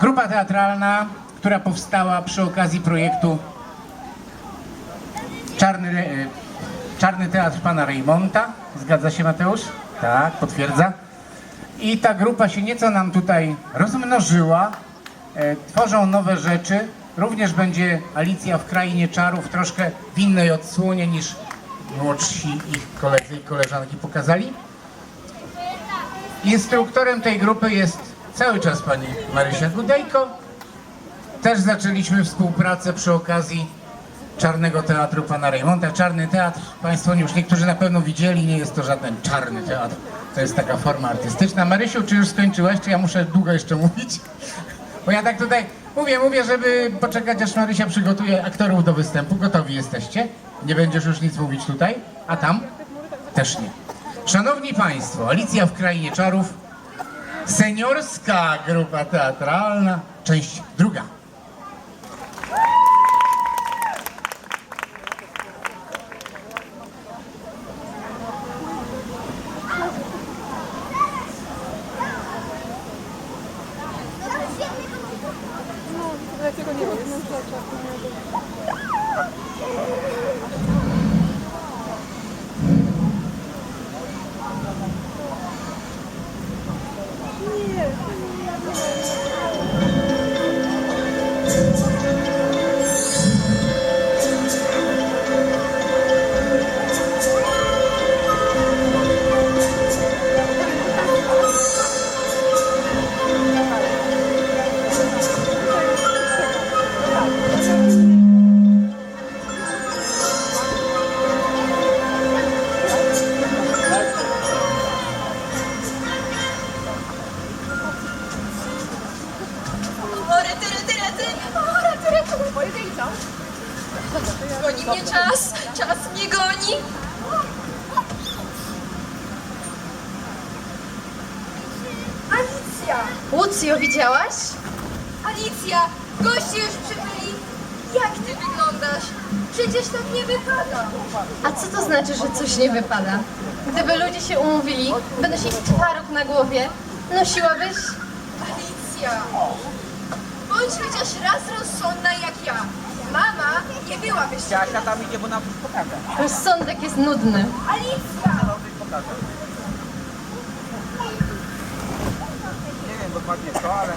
grupa teatralna, która powstała przy okazji projektu Czarny, e, Czarny Teatr Pana Reymonta. Zgadza się Mateusz? Tak, potwierdza. I ta grupa się nieco nam tutaj rozmnożyła. E, tworzą nowe rzeczy. Również będzie Alicja w Krainie Czarów, troszkę w innej odsłonie niż młodsi ich koledzy i koleżanki pokazali. Instruktorem tej grupy jest cały czas pani Marysia Gudejko. Też zaczęliśmy współpracę przy okazji Czarnego Teatru Pana Rejmonta. Czarny Teatr, Państwo już niektórzy na pewno widzieli, nie jest to żaden czarny teatr. To jest taka forma artystyczna. Marysiu, czy już skończyłaś, czy ja muszę długo jeszcze mówić? Bo ja tak tutaj mówię, mówię, żeby poczekać, aż Marysia przygotuje aktorów do występu. Gotowi jesteście? Nie będziesz już nic mówić tutaj? A tam? Też nie. Szanowni Państwo, Alicja w Krainie Czarów, seniorska grupa teatralna, część druga. Byłaby szczęśliwa. Jasia tam idzie, bo nam coś pokaże. Rozsądek jest nudny. Alicja! No coś pokaże. Nie wiem dokładnie co, ale...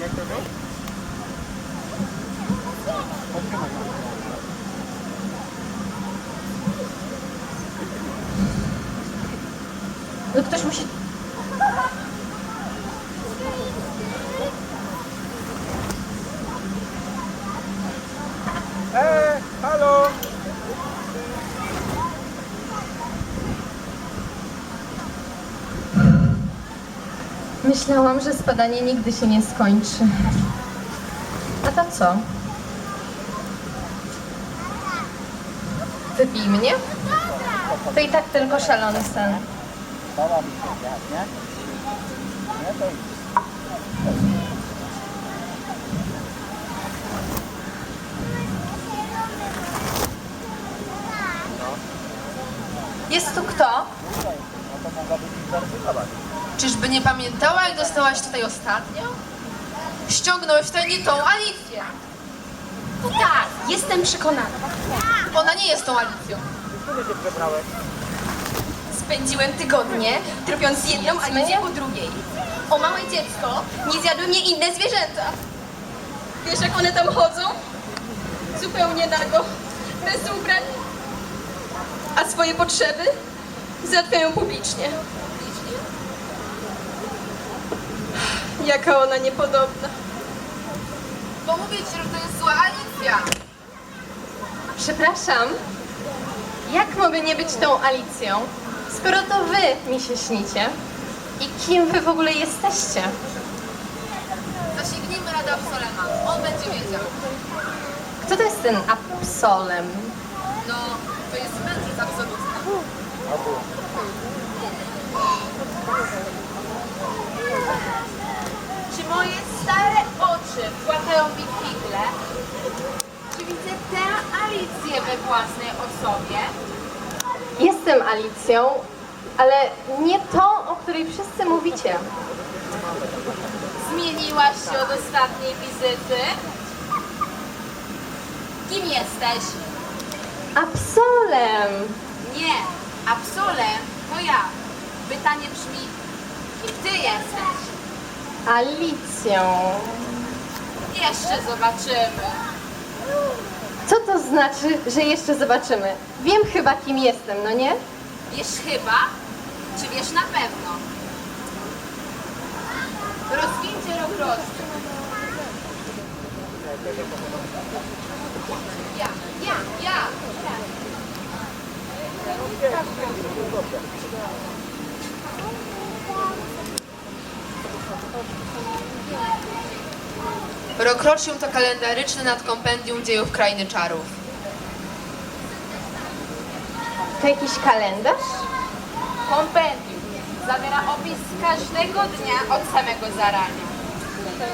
Nie chcesz już? Podtrzymaj go. No ktoś musi... Myślałam, że spadanie nigdy się nie skończy. A to co? Wypij mnie? To i tak tylko szalony sen. Jest tu kto? No to ich zaryzykować. Czyżby nie pamiętała, jak dostałaś tutaj ostatnio? Ściągnąłeś tutaj nie tą Alicję. Tak, jestem przekonana. Ona nie jest tą Alicją. Spędziłem tygodnie, tropiąc jedną Alicję po drugiej. O małe dziecko, nie zjadły mnie inne zwierzęta. Wiesz, jak one tam chodzą? Zupełnie nago, bez ubrań. A swoje potrzeby załatwiają publicznie. Jaka ona niepodobna. Bo mówię ci, że to jest zła Alicja. Przepraszam. Jak mogę nie być tą Alicją, skoro to wy mi się śnicie? I kim wy w ogóle jesteście? Zasięgnijmy Rada Absolema. On będzie wiedział. Kto to jest ten Absolem? No, to jest mędrzec absolutny. Czy moje stare oczy płakają mi figle? Czy widzę tę Alicję we własnej osobie? Jestem Alicją ale nie tą, o której wszyscy mówicie. Zmieniłaś się od ostatniej wizyty? Kim jesteś? Absolem! Nie, absolem to ja. Pytanie brzmi, kim ty jesteś? Alicją. Jeszcze zobaczymy. Co to znaczy, że jeszcze zobaczymy? Wiem chyba, kim jestem, no nie? Wiesz chyba, czy wiesz na pewno? Rozwincie rok rozwój. Ja, ja, ja. Rokrocznium to kalendaryczny nadkompendium dziejów Krainy Czarów. To jakiś kalendarz? Kompendium zawiera opis każdego dnia od samego zarania.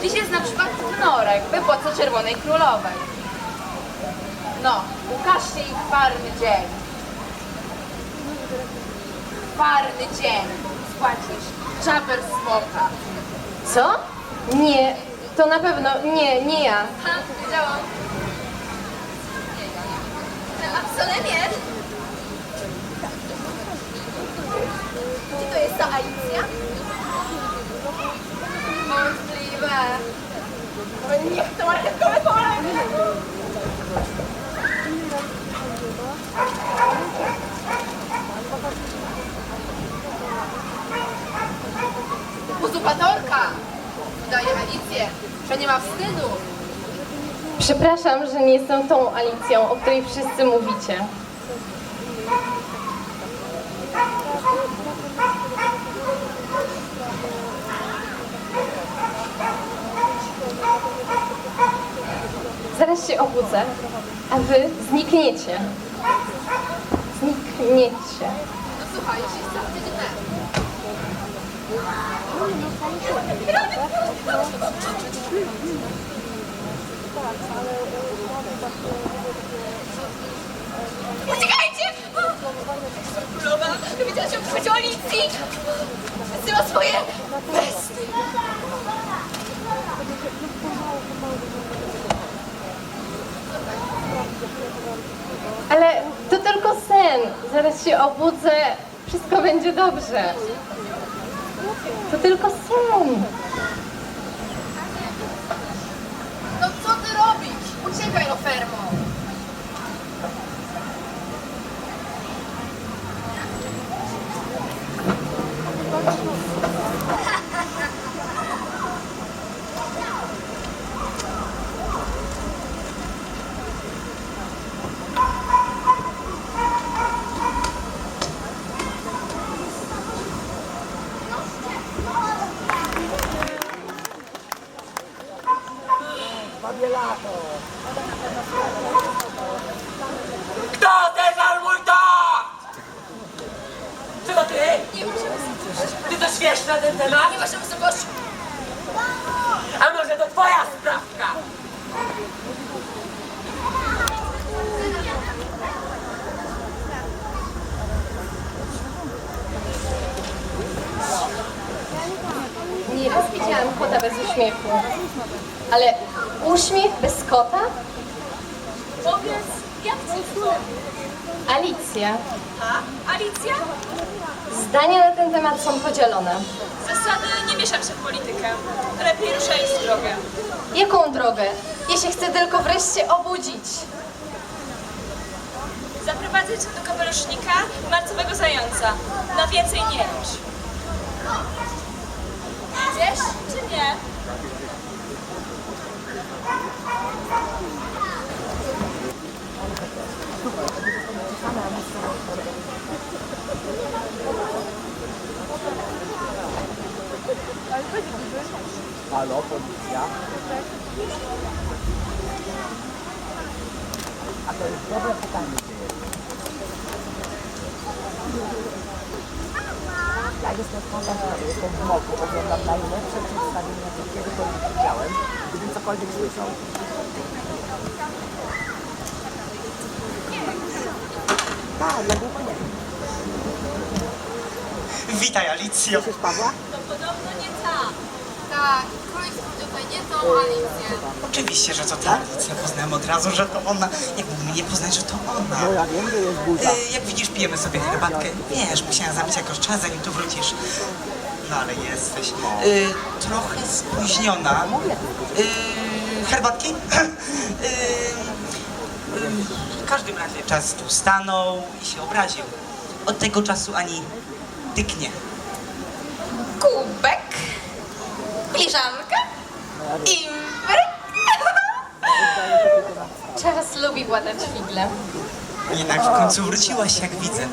Dziś jest na przykład wnorek w epoce Czerwonej Królowej. No, ukażcie ich parny dzień. Parny dzień. Spłacisz czaper smoka. Co? Nie, to na pewno nie, nie ja. Ha, wiedziałam. Absolemie! Czy to jest ta Alicja? Możliwe. O niech to marchewkowe pole! Uzupatorka! Daje Alicję, że nie ma wstydu. Przepraszam, że nie jestem tą Alicją, o której wszyscy mówicie. Zaraz się obudzę, a wy znikniecie. Znikniecie. No słuchaj, jeśli chcesz. Uciekajcie! Królowa, dowiedziała się przychodzie Alicji! Wysyła swoje besty! Ale to tylko sen. Zaraz się obudzę, wszystko będzie dobrze. To tylko sen. No co ty robisz? Uciekaj, ofermo! Kto Ale uśmiech bez kota? Powiedz, jak ci to? Alicja, A? Alicja? zdania na ten temat są podzielone. Zasady nie mieszam się w politykę. Lepiej ruszaj drogę. Jaką drogę? Ja się chcę tylko wreszcie obudzić. Zaprowadzę cię do kapelusznika marcowego zająca. Na więcej nie licz. Idziesz czy nie? Halo, policja. A to jest dobre pytanie, gdzie jest. Ja jestem w kontakcie, jestem w moku, oglądam najlepsze przedstawienie, jakie kiedykolwiek widziałem, gdybym cokolwiek słyszał. Tak, ja głupo nie wiem. Witaj, Alicjo. Słyszysz Pawła? Tak, krój tutaj nie tą Alicję. Oczywiście, że to ta Alicja. Poznałem od razu, że to ona. Jak mógłby nie poznać, że to ona? No ja wiem, że jest burza. Y, jak widzisz, pijemy sobie herbatkę. Wiesz, musiałem zabić jakoś czas, zanim tu wrócisz. No ale jesteś. Y, trochę spóźniona. Y, herbatki? y, y, w każdym razie czas tu stanął i się obraził. Od tego czasu ani tyknie. Kubek, filiżanka, imbryk. Czas lubi władać figle. Jednak w końcu wróciłaś, jak widzę.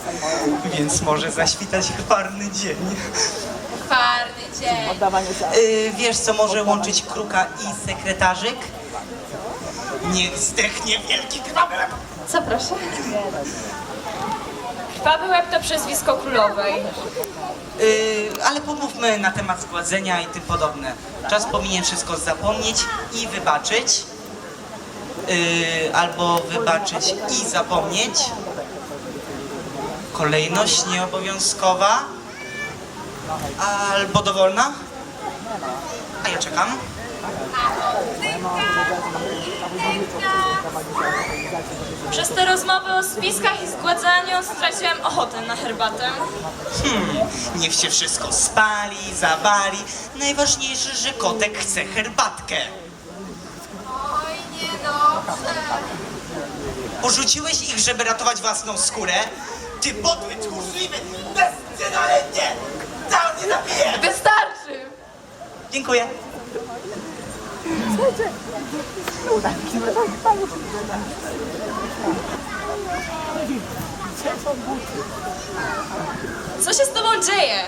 Więc może zaświtać chwarny dzień. Farny dzień. Oddawanie się. Y, wiesz, co może łączyć kruka i sekretarzyk? Niech zdechnie wielki krwawy łeb. Co proszę? Krwawy łeb to przezwisko królowej. Y, ale pomówmy na temat zgładzenia i tym podobne. Czas powinien wszystko zapomnieć i wybaczyć. Y, albo wybaczyć i zapomnieć. Kolejność nieobowiązkowa. Albo dowolna. A ja czekam. Przez te rozmowy o spiskach i zgładzaniu straciłem ochotę na herbatę. Hmm, niech się wszystko spali, zawali. Najważniejsze, że kotek chce herbatkę. Porzuciłeś ich, żeby ratować własną skórę? Ty podły, tchórzliwy, bezcynolędzie! Dał mnie zabiję! Wystarczy. Dziękuję. Co się z tobą dzieje?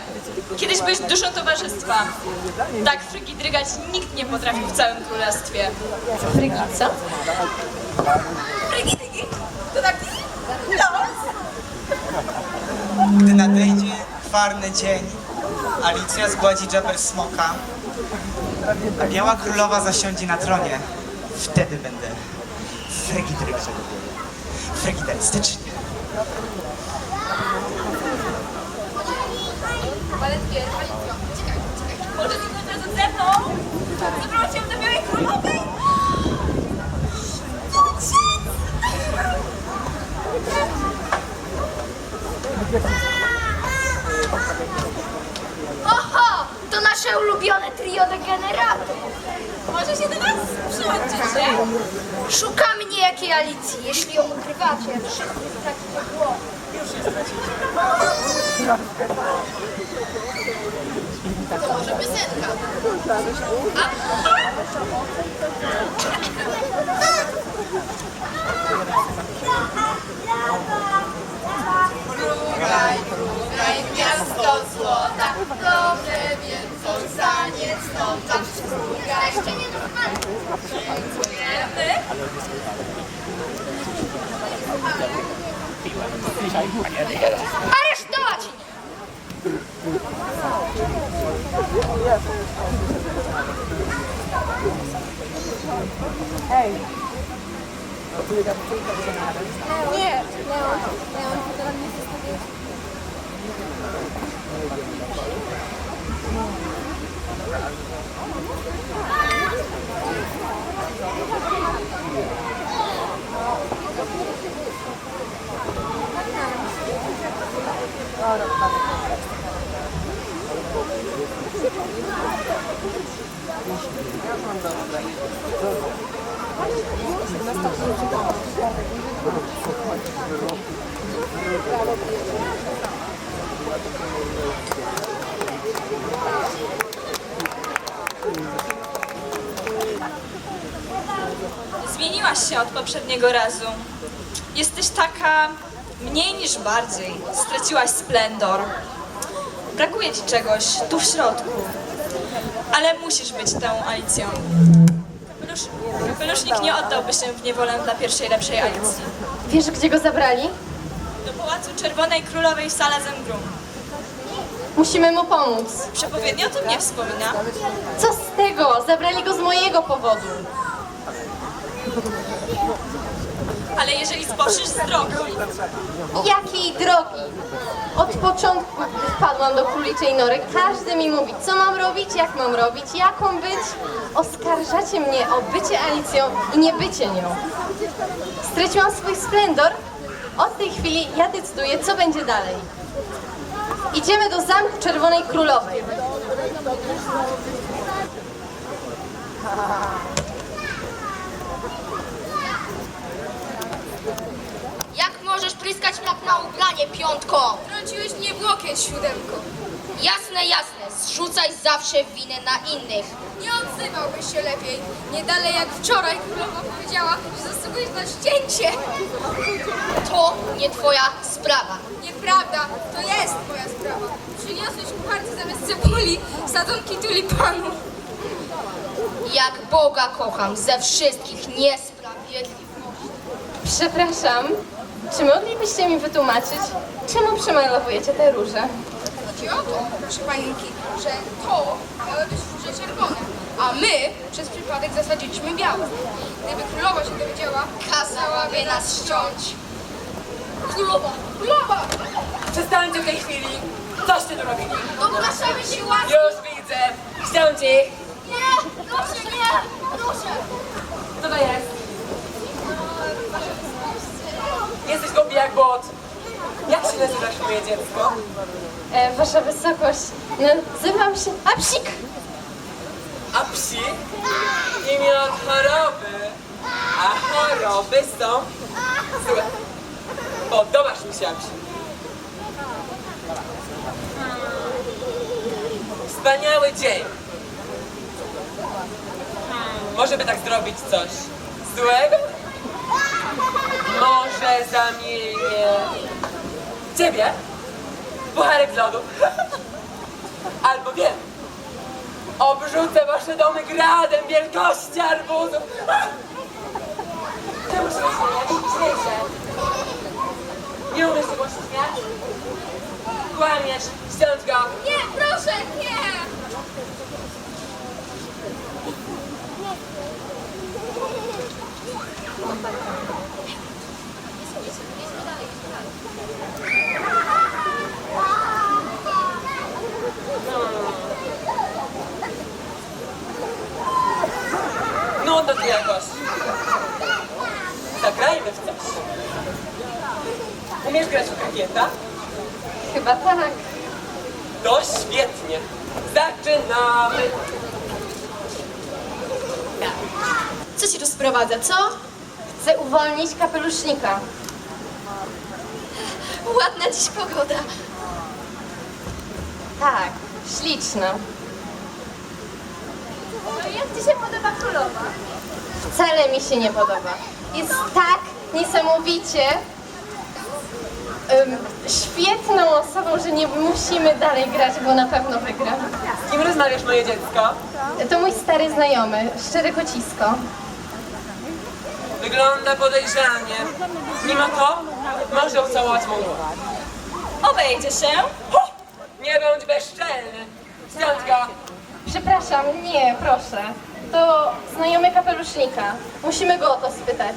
Kiedyś byłeś duszą towarzystwa. Tak frygidrygać nikt nie potrafił w całym królestwie. Frygica? To taki los. Gdy nadejdzie chwarny dzień, Alicja zgładzi Jabber Smoka, a Biała Królowa zasiądzie na tronie, wtedy będę frygidrygał. Frygiderystycznie. Oho, to nasze ulubione trio degeneratów. Może się do nas przyłączycie? Szukamy niejakiej Alicji. Jeśli ją ukrywacie, wszyscy stracicie głowę. Może piosenka. Krugaj, krugaj, miasto złota. Krugaj, jeszcze nie Dziękujemy. Aresztować ich! Hej! Nie, Leon, Leon, ty teraz mnie zostawiłeś. Zmieniłaś się od poprzedniego razu. Jesteś taka mniej niż bardziej. Straciłaś splendor. Brakuje ci czegoś tu w środku. Ale musisz być tą Alicją. Kapelusz, kapelusznik nie oddałby się w niewolę dla pierwszej lepszej Alicji. Wiesz, gdzie go zabrali? Do Pałacu Czerwonej Królowej w Sala Zembrum. Musimy mu pomóc. Przepowiednia o tym nie wspomina. Co z tego? Zabrali go z mojego powodu. Ale jeżeli zboczysz z drogi, Jakiej drogi? Od początku, gdy wpadłam do króliczej nory, każdy mi mówi, co mam robić, jak mam robić, jaką być. Oskarżacie mnie o bycie Alicją i nie bycie nią. Straciłam swój splendor. Od tej chwili ja decyduję, co będzie dalej. Idziemy do Zamku Czerwonej Królowej. Jak możesz pryskać tak na ubranie, piątko? Trąciłeś mnie w łokieć, siódemko. Jasne, jasne, zrzucaj zawsze winę na innych. Nie odzywałbyś się lepiej. Nie dalej jak wczoraj królowa powiedziała, że zasługujesz na ścięcie. To nie twoja sprawa. Nieprawda, to jest moja sprawa. Przyniosłeś kucharce zamiast cebuli sadzonki tulipanów. Jak Boga kocham ze wszystkich niesprawiedliwych. Przepraszam, czy moglibyście mi wytłumaczyć, czemu przemalowujecie te róże? Chodzi o to, proszę panienki, że to miały być róże czerwone, a my przez przypadek zasadziliśmy białe. Gdyby królowa się dowiedziała, Kazałaby nas ściąć. królowa, królowa! Przestańcie w tej chwili. Coście tu robili? Ogłaszamy się łaski! Już widzę. Ściąć ich. Nie, proszę, nie, proszę! Co to jest? Jesteś głupi jak bot. Jak się nazywasz, moje dziecko? E, wasza wysokość, nazywam się Apsik. A psi? Imię od choroby. A choroby są... Słuchaj, podobasz mi się, Apsi. Wspaniały dzień. Może by tak zrobić coś złego? Może zamienię ciebie w pucharek z lodu. Albo wiem, Obrzucę wasze domy gradem wielkości arbuzów. Czemu się śmiejesz? Nie umiesz się śmiać? Kłamiesz, ściąć go. Nie, proszę, nie! Nudno tu jakoś. Zagrajmy w coś. Umiesz grać w krykieta? Chyba tak. To świetnie. Zaczynamy. Co ci tu sprowadza, co? Chcę uwolnić kapelusznika. Ładna dziś pogoda. Tak, śliczna. No jak ci się podoba królowa? Wcale mi się nie podoba. Jest tak niesamowicie em, świetną osobą, że nie musimy dalej grać, bo na pewno wygra. Z kim rozmawiasz, moje dziecko? To mój stary znajomy, szczery kocisko. Wygląda podejrzanie. Mimo to może ucałować moją głowę. obejdzie się. Ho! Nie bądź bezczelny. Ściąć go. Przepraszam, nie, proszę. To znajomy kapelusznika. Musimy go o to spytać.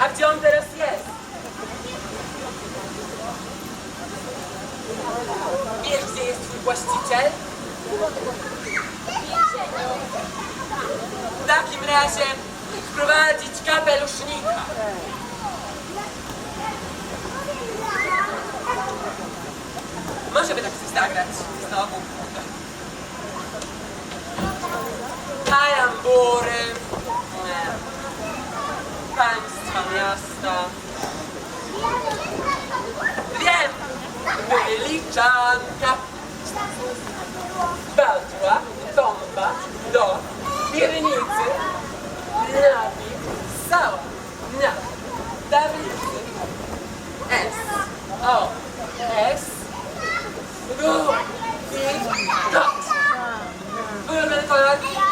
A gdzie on teraz jest? Wiesz, gdzie jest twój właściciel? W takim razie wprowadzić kapelusznika. Może by tak coś zagrać znowu. Kalambury. Państwa, miasta. Wiem! Wyliczanka. Wpadła bomba do piernicy. nabi, sała, na, tablicy, S, O, S, ruch, i, dot. Wygląda kolor?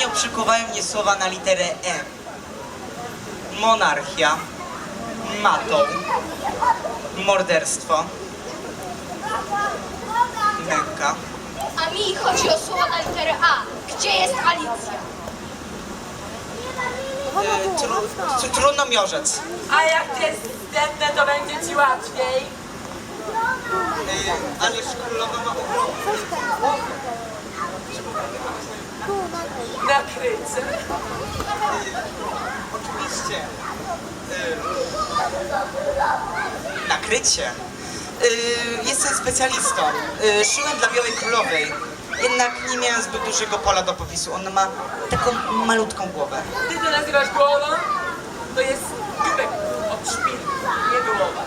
Ostatnio przykuwają mnie słowa na literę M. Monarchia, matą, morderstwo, męka. A mi chodzi o słowo na literę A. Gdzie jest Alicja? E, tru, tru, trudno mi orzec. A jak ty jest wstępne, to będzie ci łatwiej. E, ależ królowa ma Na krycie. Oczywiście. Nakrycie. Jestem specjalistą. Szyłem dla Białej Królowej. Jednak nie miałem zbyt dużego pola do popisu. Ona ma taką malutką głowę. Ty to nazywasz głową? To jest dziubek od szpilki, nie głowa.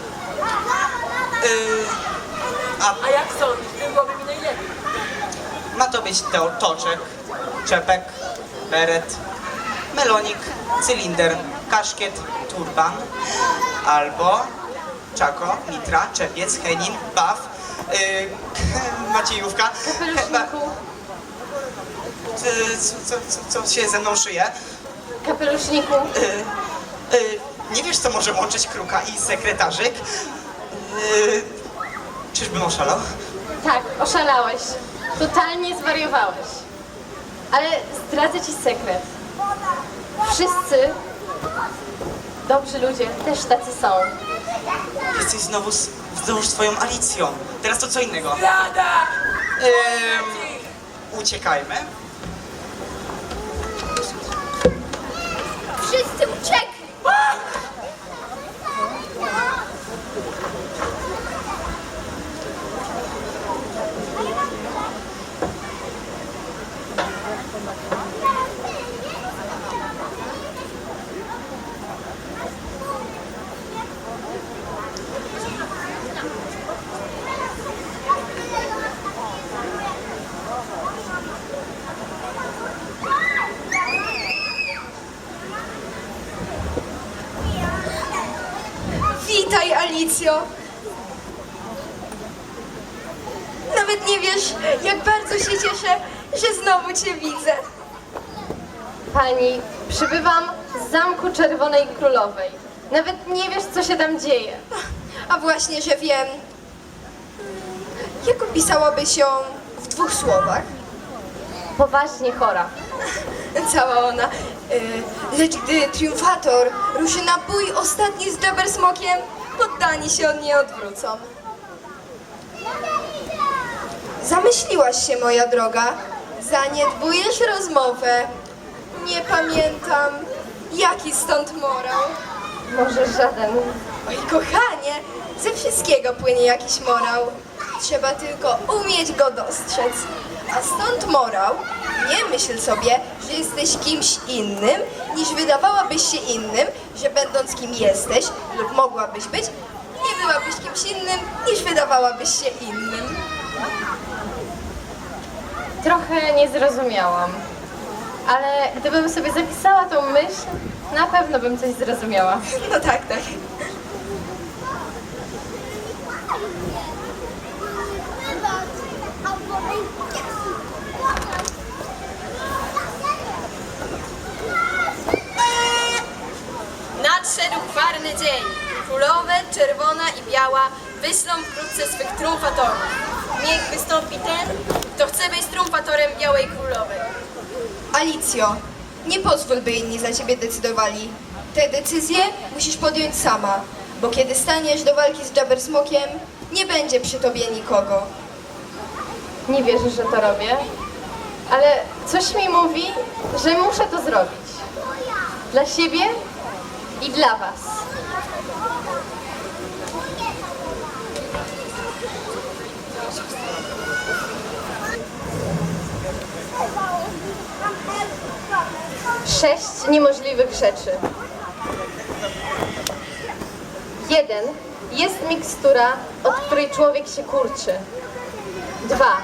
A A jak sądzisz, byłoby mi najlepiej. ma to być to, toczek, czepek, beret, melonik, cylinder, kaszkiet, turban albo czako, mitra, czepiec, henin, baf, yy, maciejówka. Kapeluszniku, co, co, co się ze mną szyje? kapeluszniku, Yy, yy, nie wiesz, co może łączyć kruka i sekretarzyk? Yy, czyżbym oszalał? tak, oszalałeś. Totalnie zwariowałeś. Ale zdradzę ci sekret. Wszyscy dobrzy ludzie też tacy są. Jesteś znowu z, znowu z twoją Alicją. Teraz to co innego. Uciekajmy. Wszyscy uciekli! Witaj, Alicjo! Nawet nie wiesz, jak bardzo się cieszę, że znowu cię widzę. Pani, przybywam z Zamku Czerwonej Królowej. Nawet nie wiesz, co się tam dzieje. A właśnie, że wiem. Jak opisałabyś ją w dwóch słowach? Poważnie chora. Cała ona. Y, lecz gdy triumfator ruszy na bój ostatni z Jabersmokiem, poddani się od niej odwrócą. Zamyśliłaś się, moja droga. Zaniedbujesz rozmowę. Nie pamiętam, jaki stąd morał. Może żaden. Oj, kochanie, ze wszystkiego płynie jakiś morał. Trzeba tylko umieć go dostrzec. A stąd morał, nie myśl sobie, że jesteś kimś innym, niż wydawałabyś się innym, że będąc kim jesteś lub mogłabyś być, nie byłabyś kimś innym, niż wydawałabyś się innym. Trochę nie zrozumiałam. Ale gdybym sobie zapisała tą myśl, na pewno bym coś zrozumiała. No tak, tak. Nadszedł gwarny dzień. Królowe, czerwona i biała wyślą wkrótce swych triumfatorów. Niech wystąpi ten, kto chce być triumfatorem Białej Królowej. Alicjo, nie pozwól, by inni za ciebie decydowali. Te decyzje musisz podjąć sama, bo kiedy staniesz do walki z Jabersmokiem, nie będzie przy tobie nikogo. Nie wierzę, że to robię, ale coś mi mówi, że muszę to zrobić. Dla siebie i dla was. Sześć niemożliwych rzeczy. Jeden. Jest mikstura, od której człowiek się kurczy. Dwa.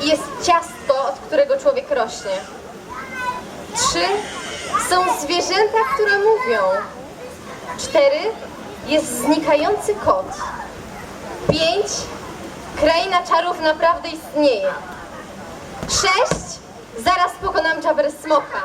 Jest ciastko, od którego człowiek rośnie. Trzy. Są zwierzęta, które mówią. Cztery. Jest znikający kot. Pięć. Kraina czarów naprawdę istnieje. Sześć, zaraz pokonam Jabber Smoka.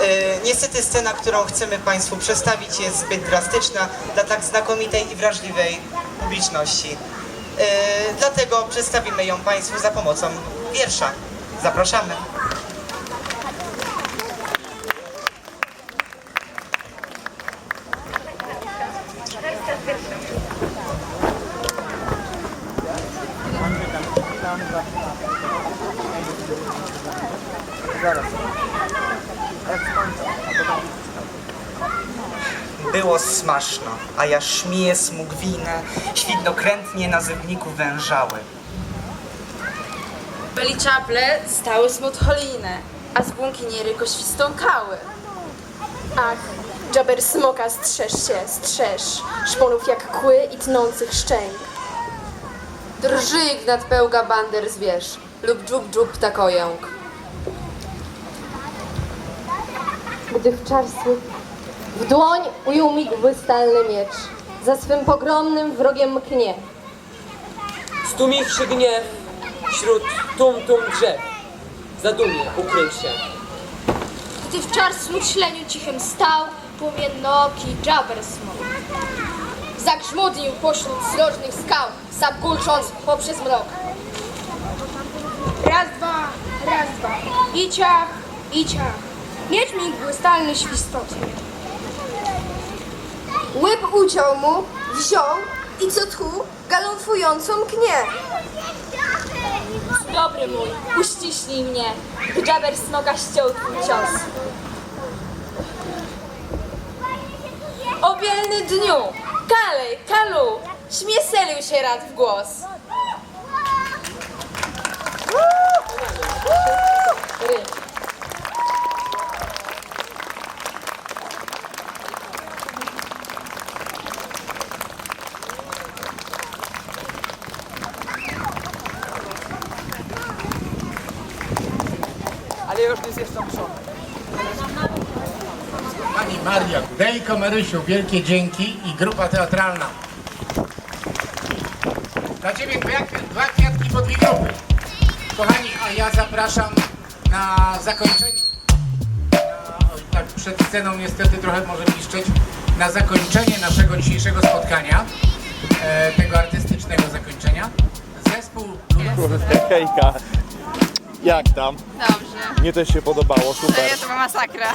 Yy, niestety scena, którą chcemy Państwu przedstawić jest zbyt drastyczna dla tak znakomitej i wrażliwej publiczności. Yy, dlatego przedstawimy ją Państwu za pomocą wiersza. Zapraszamy. Było smaczno, a ja szmiję smugwinę, świdnokrętnie na zewniku wężały. Byli czaple stały smutcholinę, a z błąkiniery go świstąkały. Ach, Jabber smoka strzeż się, strzeż, szponów jak kły i tnących szczęk. Drży Ignat pełga bander zwierz lub dżub dżub ptakojęk. Gdy w czarstwie w dłoń ujął mi błystalny miecz. Za swym pogromnym wrogiem mknie. Stłumiwszy gniew wśród tum tum drzew, zadumie ukrył się. Gdy w śleniu cichym stał, płomiennooki Jabber smok. Zagrzmudnił pośród srożnych skał, zabgulcząc poprzez mrok. Raz, dwa, raz, dwa. I ciach, i ciach. Miecz mi błystalny świstotnie. Łyb uciął mu, wziął i co tchu, galąfująco mknie. Dobry mój, uściśnij mnie, by Jabber Smoka ściął twój cios. O bielny dniu! Kalej, kalu! Śmieselił się rad w głos. Ry. Ale już nie jest zjednoczony. Pani Maria Gudejko, Marysiu, wielkie dzięki i grupa teatralna. Dla Ciebie dwa, kwiatki po dwie grupy. Kochani, a ja zapraszam na zakończenie. Na, tak przed sceną niestety trochę może piszczeć. Na zakończenie naszego dzisiejszego spotkania, e, tego artystycznego zakończenia, zespół. Hejka, jak tam? Dobrze. Mnie też się podobało, super. To była masakra.